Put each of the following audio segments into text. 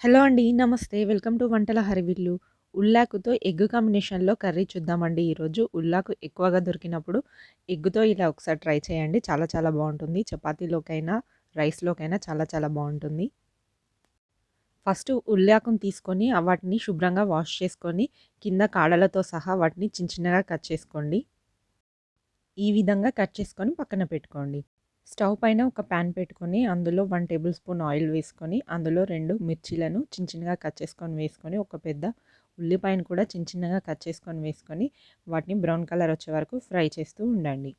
Hello అండి. నమస్తే. Welcome to వంటల హరివిల్లు. ఉల్లాకుతో ఎగ్ కాంబినేషన్‌లో కర్రీ చూద్దామండి ఈరోజు. ఉల్లాకు ఎక్కువగా దొరికినప్పుడు ఎగ్గుతో ఇలా ఒకసారి ట్రై చేయండి. చాలా చాలా బాగుంటుంది చపాతీలోకైనా, రైస్‌లోకైనా చాలా చాలా బాగుంటుంది ఫస్ట్ ఉల్లాకుని తీసుకొని వాటిని శుభ్రంగా వాష్ చేసుకొని కింద కాడలతో సహా వాటిని చిన్న చిన్నగా కట్ చేసుకోండి. ఈ విధంగా కట్ చేసుకొని పక్కన పెట్టుకోండి. స్టవ్ పైన ఒక ప్యాన్ పెట్టుకొని అందులో వన్ టేబుల్ స్పూన్ ఆయిల్ వేసుకొని అందులో రెండు మిర్చీలను చిన్న చిన్నగా కట్ చేసుకొని వేసుకొని ఒక పెద్ద ఉల్లిపాయను కూడా చిన్న చిన్నగా కట్ చేసుకొని వేసుకొని వాటిని బ్రౌన్ కలర్ వచ్చే వరకు ఫ్రై చేస్తూ ఉండండి.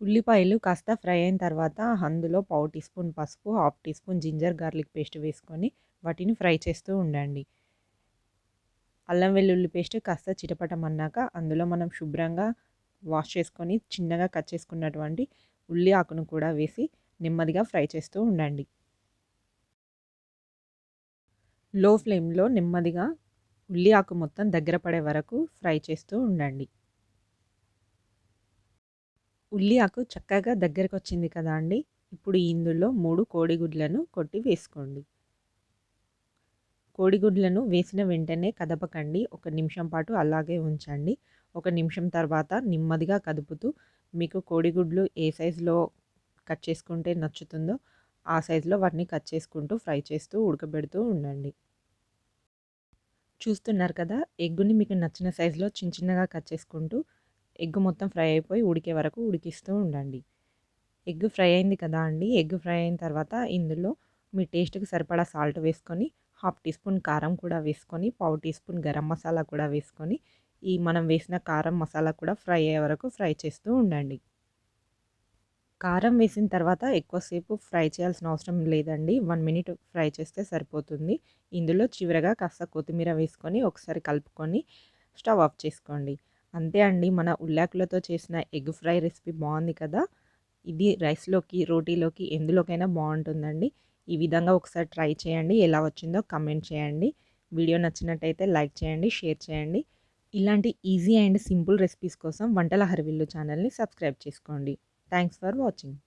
ఉల్లిపాయలు కాస్త ఫ్రై అయిన తర్వాత అందులో పావు టీ స్పూన్ పసుపు, half teaspoon ginger garlic paste వేసుకొని వాటిని ఫ్రై చేస్తూ ఉండండి. అల్లం వెల్లుల్లి పేస్ట్ కాస్త చిటపటమన్నాక అందులో మనం శుభ్రంగా వాష్ చేసుకొని చిన్నగా కట్ చేసుకున్నటువంటి ఉల్లి ఆకును కూడా వేసి నెమ్మదిగా ఫ్రై చేస్తూ ఉండండి. లో ఫ్లేమ్‌లో నెమ్మదిగా ఉల్లి ఆకు మొత్తం దగ్గర పడే వరకు ఫ్రై చేస్తూ ఉండండి. ఉల్లి ఆకు చక్కగా దగ్గరకు వచ్చింది కదా అండి! ఇప్పుడు ఇందులో మూడు కోడిగుడ్లను కొట్టి వేసుకోండి. కోడిగుడ్లను వేసిన వెంటనే కదపకండి. ఒక నిమిషం పాటు అలాగే ఉంచండి. ఒక నిమిషం తర్వాత నెమ్మదిగా కదుపుతూ మీకు కోడిగుడ్లు ఏ సైజులో కట్ చేసుకుంటే నచ్చుతుందో ఆ సైజులో వాటిని కట్ చేసుకుంటూ ఫ్రై చేస్తూ ఉడకబెడుతూ ఉండండి. చూస్తున్నారు కదా! ఎగ్గుని మీకు నచ్చిన సైజులో చిన్న చిన్నగా కట్ చేసుకుంటూ ఎగ్ మొత్తం ఫ్రై అయిపోయి ఉడికే వరకు ఉడికిస్తూ ఉండండి. ఎగ్ ఫ్రై అయింది కదా అండి! ఎగ్ ఫ్రై అయిన తర్వాత ఇందులో మీ టేస్ట్‌కి సరిపడా సాల్ట్ వేసుకొని హాఫ్ టీ స్పూన్ కారం కూడా వేసుకొని పావు టీ స్పూన్ గరం మసాలా కూడా వేసుకొని ఈ మనం వేసిన కారం, మసాలా కూడా ఫ్రై అయ్యే వరకు ఫ్రై చేస్తూ ఉండండి. కారం వేసిన తర్వాత ఎక్కువసేపు ఫ్రై చేయాల్సిన అవసరం లేదండి. వన్ మినిట్ ఫ్రై చేస్తే సరిపోతుంది. ఇందులో చివరగా కాస్త కొత్తిమీర వేసుకొని ఒకసారి కలుపుకొని స్టవ్ ఆఫ్ చేసుకోండి. అంతే అండి మన ఉల్లాకులతో చేసిన ఎగ్ ఫ్రై రెసిపీ బాగుంది కదా! ఇది రైస్‌లోకి, రోటీలోకి ఎందులోకైనా బాగుంటుందండి ఈ విధంగా ఒకసారి ట్రై చేయండి. ఎలా వచ్చిందో కమెంట్ చేయండి. వీడియో నచ్చినట్టయితే లైక్ చేయండి, షేర్ చేయండి. ఇలాంటి ఈజీ అండ్ సింపుల్ రెసిపీస్ కోసం వంటల హరివిల్లు ఛానల్‌ని సబ్స్క్రైబ్ చేసుకోండి. Thanks for watching.